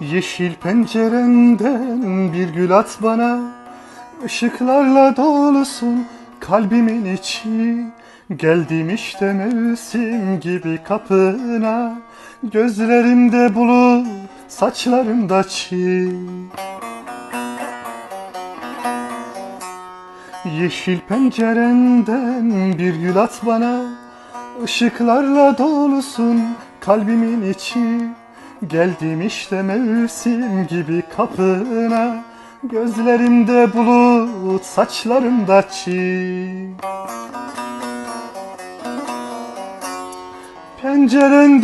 Yeşil pencerenden bir gül at bana. Işıklarla dolusun kalbimin içi. Geldim işte mevsim gibi kapına. Gözlerimde bulut, saçlarımda çiğ. Yeşil pencerenden bir gül at bana. Işıklarla dolusun kalbimin içi Geldim işte mevsim gibi kapına. Gözlerimde bulut, saçlarımda çiğ. Penceren